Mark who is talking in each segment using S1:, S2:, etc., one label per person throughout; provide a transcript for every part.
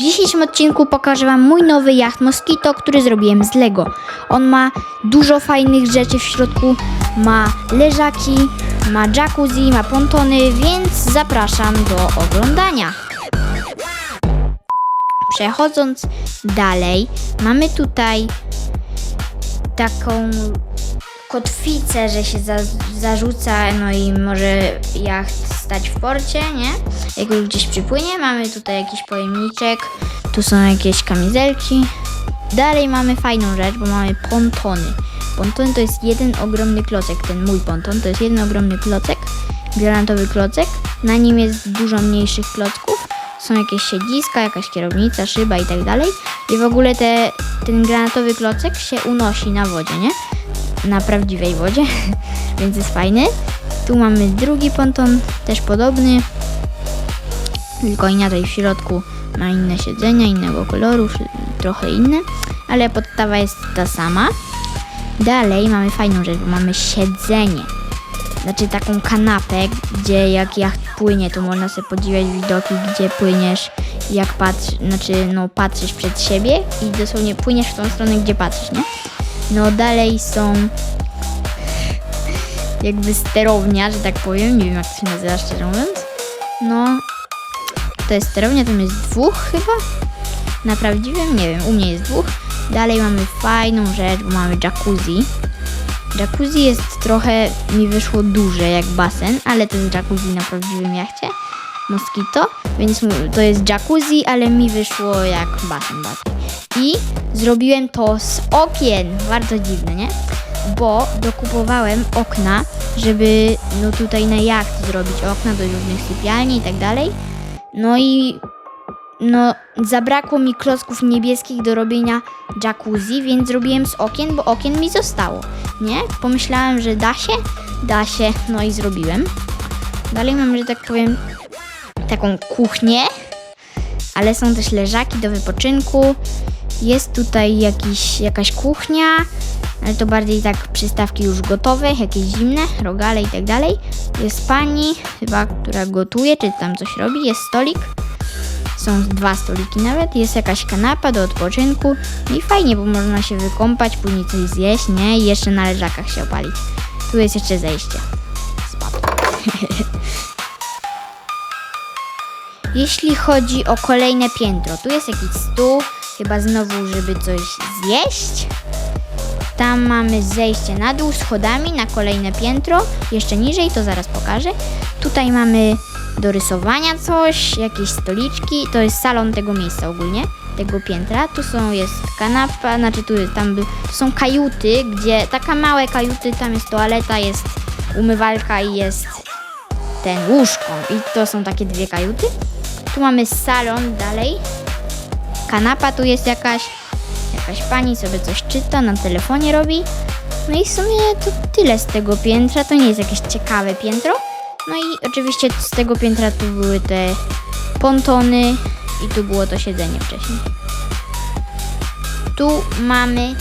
S1: W dzisiejszym odcinku pokażę Wam mój nowy jacht Mosquito, który zrobiłem z Lego. On ma dużo fajnych rzeczy w środku, ma leżaki, ma jacuzzi, ma pontony, więc zapraszam do oglądania. Przechodząc dalej, mamy tutaj taką kotwicę, że się za, zarzuca, no i może jacht stać w porcie, nie? Jak już gdzieś przypłynie, mamy tutaj jakiś pojemniczek, tu są jakieś kamizelki. Dalej mamy fajną rzecz, bo mamy pontony. Ponton to jest jeden ogromny klocek, ten mój ponton to jest jeden ogromny klocek, granatowy klocek. Na nim jest dużo mniejszych klocków. Są jakieś siedziska, jakaś kierownica, szyba i tak dalej. I w ogóle te, ten granatowy klocek się unosi na wodzie, nie? na prawdziwej wodzie, więc jest fajny. Tu mamy drugi ponton, też podobny, tylko inaczej w środku ma inne siedzenia, innego koloru, trochę inne, ale podstawa jest ta sama. Dalej mamy fajną rzecz, bo mamy siedzenie. Znaczy taką kanapę, gdzie jak jacht płynie, to można sobie podziwiać widoki, gdzie płyniesz, jak patrz, znaczy no patrzysz przed siebie i dosłownie płyniesz w tą stronę, gdzie patrzysz, nie? No dalej są jakby sterownia, że tak powiem. Nie wiem jak to się nazywa szczerze mówiąc. No to jest sterownia, tam jest dwóch chyba. Na prawdziwym, nie wiem, u mnie jest dwóch. Dalej mamy fajną rzecz, bo mamy jacuzzi. Jacuzzi jest trochę, mi wyszło duże jak basen, ale to jest jacuzzi na prawdziwym jachcie. Mosquito, więc to jest jacuzzi, ale mi wyszło jak basen bardziej. I zrobiłem to z okien. Bardzo dziwne, nie? Bo dokupowałem okna, żeby no tutaj na jacht zrobić okna do różnych sypialni i tak dalej. No i no zabrakło mi klocków niebieskich do robienia jacuzzi, więc zrobiłem z okien, bo okien mi zostało, nie? Pomyślałem, że da się, da się, no i zrobiłem. Dalej mam, że tak powiem, taką kuchnię, ale są też leżaki do wypoczynku. Jest tutaj jakiś, jakaś kuchnia, ale to bardziej tak przystawki już gotowe, jakieś zimne, rogale i tak dalej. Jest pani, chyba, która gotuje, czy tam coś robi. Jest stolik. Są dwa stoliki nawet. Jest jakaś kanapa do odpoczynku. No I fajnie, bo można się wykąpać, później coś zjeść, nie? I jeszcze na leżakach się opalić. Tu jest jeszcze zejście. Spadł. Jeśli chodzi o kolejne piętro, tu jest jakiś stół, chyba znowu, żeby coś zjeść. Tam mamy zejście na dół schodami na kolejne piętro, jeszcze niżej, to zaraz pokażę. Tutaj mamy do rysowania coś, jakieś stoliczki, to jest salon tego miejsca ogólnie, tego piętra. Tu są, jest kanapa, znaczy tu jest, tam są kajuty, gdzie, taka małe kajuty, tam jest toaleta, jest umywalka i jest ten łóżko. I to są takie dwie kajuty. Tu mamy salon dalej. Kanapa tu jest jakaś. Jakaś pani sobie coś czyta, na telefonie robi. No i w sumie to tyle z tego piętra. To nie jest jakieś ciekawe piętro. No i oczywiście z tego piętra tu były te pontony i tu było to siedzenie wcześniej. Tu mamy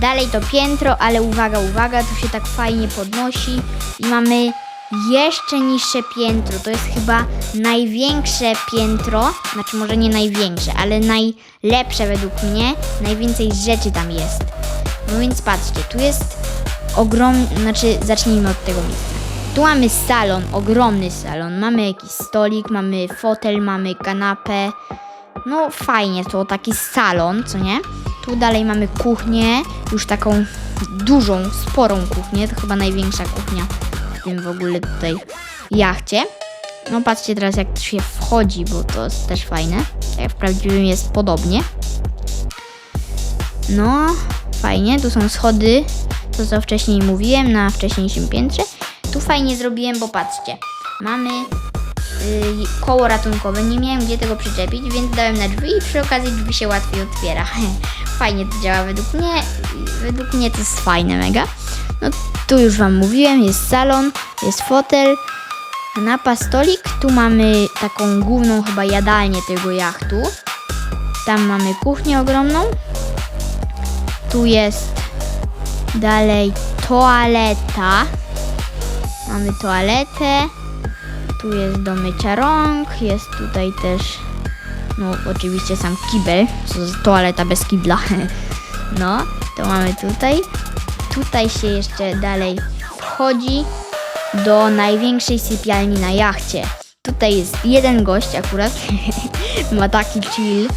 S1: dalej to piętro, ale uwaga, uwaga, tu się tak fajnie podnosi i mamy jeszcze niższe piętro. To jest chyba największe piętro, znaczy może nie największe, ale najlepsze według mnie. Najwięcej rzeczy tam jest. No więc patrzcie, tu jest ogromny, znaczy zacznijmy od tego miejsca. Tu mamy salon, ogromny salon. Mamy jakiś stolik, mamy fotel, mamy kanapę. No fajnie, to taki salon, co nie? Tu dalej mamy kuchnię, już taką dużą, sporą kuchnię. To chyba największa kuchnia w tym w ogóle tutaj jachcie. No patrzcie teraz jak się wchodzi, bo to jest też fajne. Jak w prawdziwym jest podobnie. No, fajnie. Tu są schody, to co wcześniej mówiłem na wcześniejszym piętrze. Tu fajnie zrobiłem, bo patrzcie. Mamy y, koło ratunkowe. Nie miałem gdzie tego przyczepić, więc dałem na drzwi i przy okazji drzwi się łatwiej otwiera. Fajnie to działa według mnie. Według mnie to jest fajne mega. No tu już Wam mówiłem, jest salon, jest fotel, kanapa, stolik. Tu mamy taką główną chyba jadalnię tego jachtu. Tam mamy kuchnię ogromną. Tu jest dalej toaleta. Mamy toaletę. Tu jest do mycia rąk. Jest tutaj też No, oczywiście sam kibel, toaleta bez kibla. No, to mamy tutaj. Tutaj się jeszcze dalej wchodzi do największej sypialni na jachcie. Tutaj jest jeden gość akurat, ma taki chill,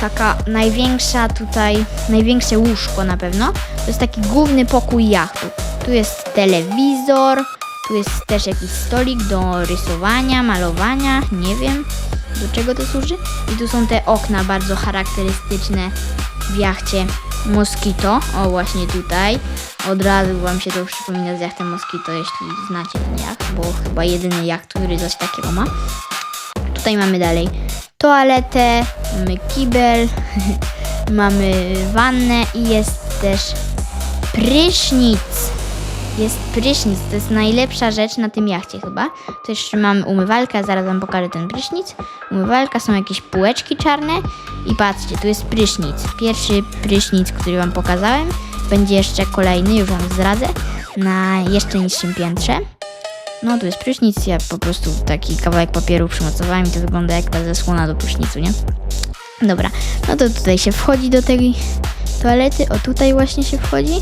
S1: taka największa tutaj, największe łóżko na pewno. To jest taki główny pokój jachtu. Tu jest telewizor, tu jest też jakiś stolik do rysowania, malowania, nie wiem do czego to służy. I tu są te okna bardzo charakterystyczne w jachcie Mosquito. O, właśnie tutaj. Od razu wam się to przypomina z jachtem Mosquito, jeśli znacie ten jacht, bo chyba jedyny jacht, który coś takiego ma. Tutaj mamy dalej toaletę, mamy kibel, mamy wannę i jest też prysznic. Jest prysznic, to jest najlepsza rzecz na tym jachcie chyba. To jeszcze mamy umywalkę, zaraz wam pokażę ten prysznic. Umywalka, są jakieś półeczki czarne i patrzcie, tu jest prysznic. Pierwszy prysznic, który wam pokazałem. Będzie jeszcze kolejny, już wam zdradzę, na jeszcze niższym piętrze. No, tu jest prysznic, ja po prostu taki kawałek papieru przymocowałem i to wygląda jak ta zasłona do prysznicu, nie? Dobra, no to tutaj się wchodzi do tej toalety, o tutaj właśnie się wchodzi.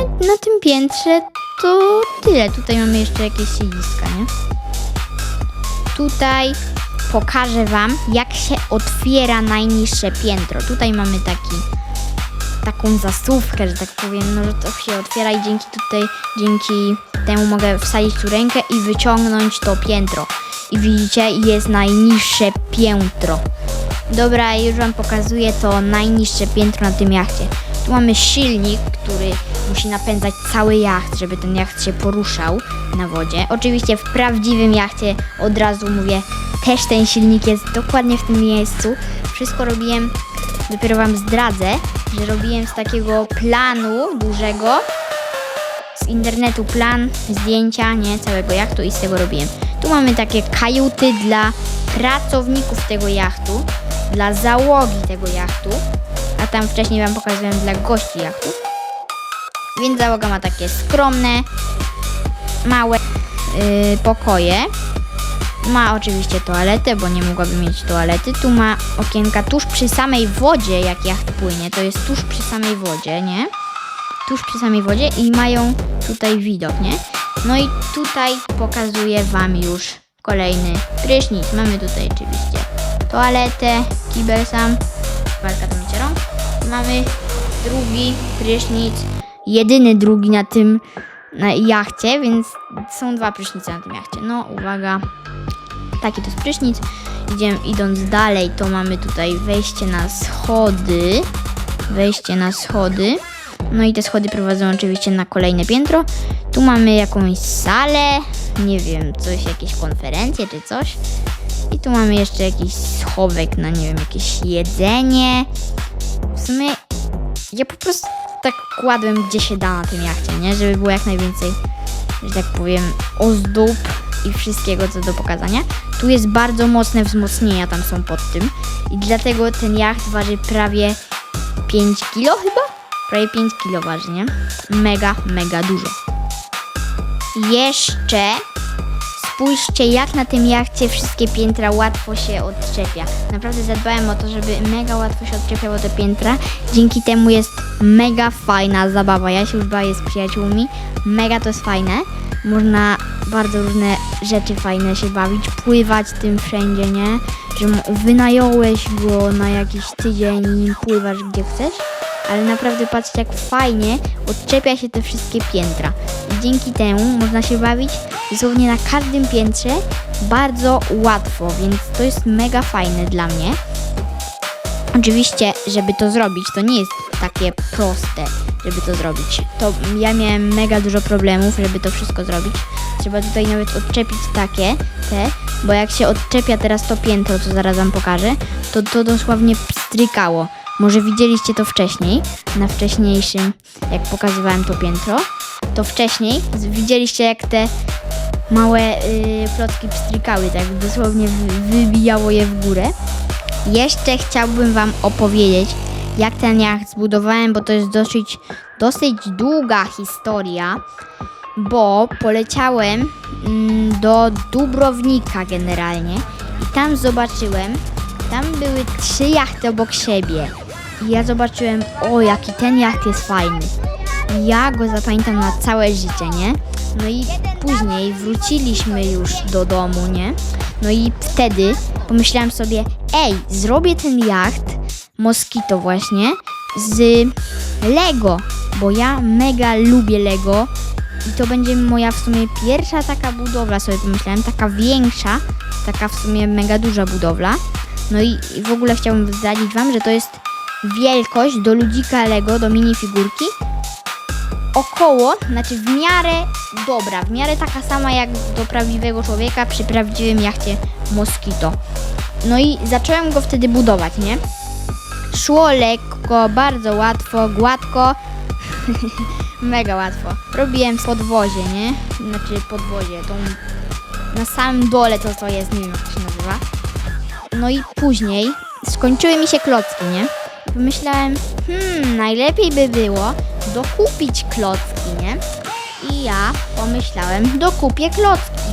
S1: Na tym piętrze to tyle. Tutaj mamy jeszcze jakieś siedziska, nie? Tutaj pokażę Wam, jak się otwiera najniższe piętro. Tutaj mamy taki, taką zasuwkę, że tak powiem, no że to się otwiera i dzięki tutaj, dzięki temu mogę wsadzić tu rękę i wyciągnąć to piętro. I widzicie, jest najniższe piętro. Dobra, już Wam pokazuję to najniższe piętro na tym jachcie. Tu mamy silnik, który musi napędzać cały jacht, żeby ten jacht się poruszał na wodzie. Oczywiście w prawdziwym jachcie, od razu mówię, też ten silnik jest dokładnie w tym miejscu. Wszystko robiłem, dopiero Wam zdradzę, że robiłem z takiego planu dużego, z internetu plan, zdjęcia, nie, całego jachtu i z tego robiłem. Tu mamy takie kajuty dla pracowników tego jachtu, dla załogi tego jachtu, a tam wcześniej Wam pokazywałem dla gości jachtu. Więc załoga ma takie skromne, małe yy, pokoje. Ma oczywiście toaletę, bo nie mogłaby mieć toalety. Tu ma okienka tuż przy samej wodzie, jak jacht płynie. To jest tuż przy samej wodzie, nie? Tuż przy samej wodzie i mają tutaj widok, nie? No i tutaj pokazuję Wam już kolejny prysznic. Mamy tutaj oczywiście toaletę, kibel sam, walka do mycia rąk. Mamy drugi prysznic, jedyny drugi na tym na jachcie, więc są dwa prysznice na tym jachcie. No, uwaga, taki to jest prysznic. Idziemy, idąc dalej, to mamy tutaj wejście na schody. Wejście na schody. No i te schody prowadzą oczywiście na kolejne piętro. Tu mamy jakąś salę, nie wiem, coś, jakieś konferencje czy coś. I tu mamy jeszcze jakiś schowek na, nie wiem, jakieś jedzenie. W sumie ja po prostu tak kładłem gdzie się da na tym jachcie, nie? Żeby było jak najwięcej, że tak powiem, ozdób i wszystkiego co do pokazania. Tu jest bardzo mocne wzmocnienia tam są pod tym i dlatego ten jacht waży prawie 5 kilo chyba? Prawie 5 kilo waży, nie? Mega, mega dużo. Jeszcze spójrzcie, jak na tym jachcie wszystkie piętra łatwo się odczepia. Naprawdę zadbałem o to, żeby mega łatwo się odczepiało te piętra. Dzięki temu jest mega fajna zabawa. Ja się już bawię z przyjaciółmi. Mega to jest fajne. Można bardzo różne rzeczy fajne się bawić, pływać tym wszędzie, nie? Że wynająłeś go na jakiś tydzień i pływasz gdzie chcesz. Ale naprawdę patrzcie jak fajnie odczepia się te wszystkie piętra. I dzięki temu można się bawić dosłownie na każdym piętrze bardzo łatwo, więc to jest mega fajne dla mnie. Oczywiście, żeby to zrobić, to nie jest takie proste, żeby to zrobić. To ja miałem mega dużo problemów, żeby to wszystko zrobić. Trzeba tutaj nawet odczepić takie, te, bo jak się odczepia teraz to piętro, co zaraz wam pokażę, to to dosłownie pstrykało. Może widzieliście to wcześniej, na wcześniejszym, jak pokazywałem to piętro, to wcześniej widzieliście jak te małe y, plotki pstrykały, tak dosłownie wy- wybijało je w górę. Jeszcze chciałbym Wam opowiedzieć, jak ten jacht zbudowałem, bo to jest dosyć, dosyć długa historia, bo poleciałem mm, do Dubrownika generalnie i tam zobaczyłem, tam były trzy jachty obok siebie. I ja zobaczyłem, o jaki ten jacht jest fajny. Ja go zapamiętam na całe życie, nie? No i później wróciliśmy już do domu, nie? No i wtedy pomyślałem sobie, ej, zrobię ten jacht Moskito właśnie z Lego, bo ja mega lubię Lego i to będzie moja w sumie pierwsza taka budowla, sobie pomyślałem, taka większa, taka w sumie mega duża budowla. No i, i w ogóle chciałbym zdradzić Wam, że to jest wielkość do ludzika Lego, do minifigurki. Około, znaczy w miarę dobra, w miarę taka sama jak do prawdziwego człowieka przy prawdziwym jachcie Moskito. No i zacząłem go wtedy budować, nie? Szło lekko, bardzo łatwo, gładko. Mega łatwo. Robiłem podwozie, nie? Znaczy podwozie, tą na samym dole to co jest, nie wiem jak się nazywa. No i później skończyły mi się klocki, nie? Pomyślałem, hmm, najlepiej by było dokupić klocki, nie? I ja pomyślałem, dokupię klocki.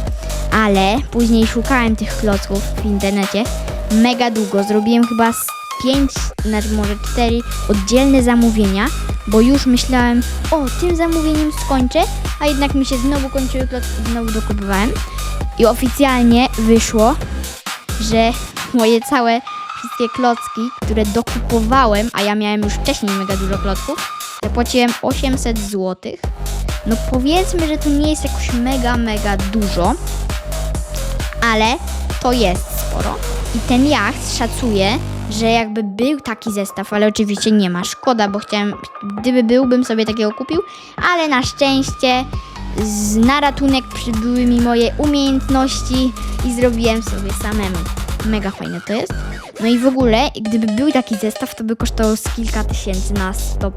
S1: Ale później szukałem tych klocków w internecie mega długo. Zrobiłem chyba z pięć, znaczy może cztery oddzielne zamówienia, bo już myślałem, o, tym zamówieniem skończę, a jednak mi się znowu kończyły klocki znowu dokupywałem. I oficjalnie wyszło, że moje całe wszystkie klocki, które dokupowałem, a ja miałem już wcześniej mega dużo klocków, zapłaciłem 800 zł. No powiedzmy, że to nie jest jakoś mega, mega dużo, ale to jest sporo. I ten jacht szacuje, że jakby był taki zestaw, ale oczywiście nie ma. Szkoda, bo chciałem, gdyby był, bym sobie takiego kupił, ale na szczęście z, na ratunek przybyły mi moje umiejętności i zrobiłem sobie samemu. Mega fajne to jest. No i w ogóle, gdyby był taki zestaw, to by kosztował z kilka tysięcy na 100%.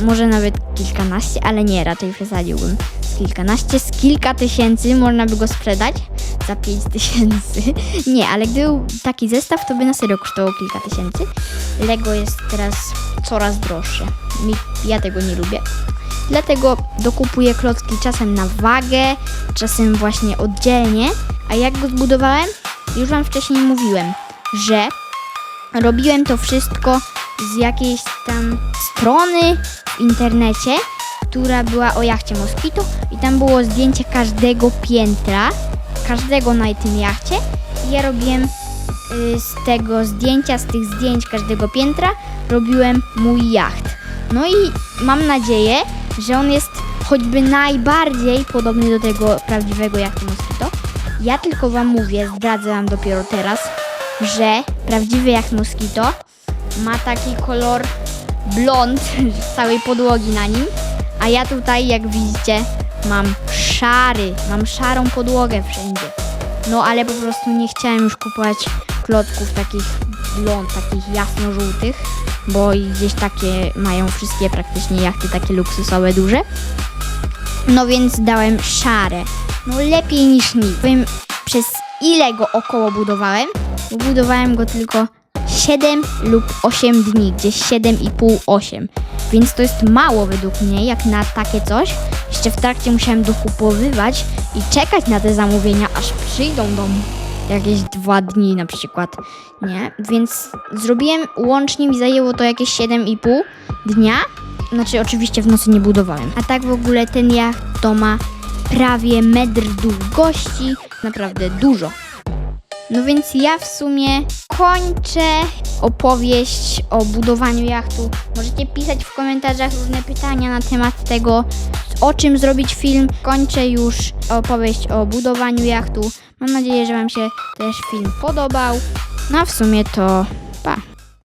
S1: Może nawet kilkanaście, ale nie, raczej przesadziłbym. Z kilkanaście, z kilka tysięcy można by go sprzedać za 5 tysięcy. Nie, ale gdyby był taki zestaw, to by na serio kosztowało kilka tysięcy. Lego jest teraz coraz droższe. Mi, ja tego nie lubię. Dlatego dokupuję klocki czasem na wagę, czasem właśnie oddzielnie. A jak go zbudowałem? Już Wam wcześniej mówiłem, że robiłem to wszystko z jakiejś tam strony w internecie, która była o jachcie Moskito i tam było zdjęcie każdego piętra, każdego na tym jachcie i ja robiłem y, z tego zdjęcia, z tych zdjęć każdego piętra robiłem mój jacht. No i mam nadzieję, że on jest choćby najbardziej podobny do tego prawdziwego jachtu Moskito. Ja tylko wam mówię, zdradzę wam dopiero teraz, że prawdziwy jacht Moskito ma taki kolor blond całej podłogi na nim, a ja tutaj, jak widzicie, mam szary, mam szarą podłogę wszędzie. No ale po prostu nie chciałem już kupować klocków takich blond, takich jasno-żółtych, bo gdzieś takie mają wszystkie praktycznie jachty takie luksusowe, duże. No więc dałem szare. No lepiej niż nic. Powiem, przez ile go około budowałem? Budowałem go tylko 7 lub 8 dni, gdzieś 7,5-8. Więc to jest mało według mnie, jak na takie coś. Jeszcze w trakcie musiałem dokupowywać i czekać na te zamówienia, aż przyjdą do mnie. Jakieś dwa dni na przykład, nie? Więc zrobiłem, łącznie mi zajęło to jakieś 7,5 dnia. Znaczy oczywiście w nocy nie budowałem. A tak w ogóle ten jacht to ma prawie metr długości. Naprawdę dużo. No więc ja w sumie kończę opowieść o budowaniu jachtu. Możecie pisać w komentarzach różne pytania na temat tego, o czym zrobić film. Kończę już opowieść o budowaniu jachtu. Mam nadzieję, że Wam się też film podobał. No a w sumie to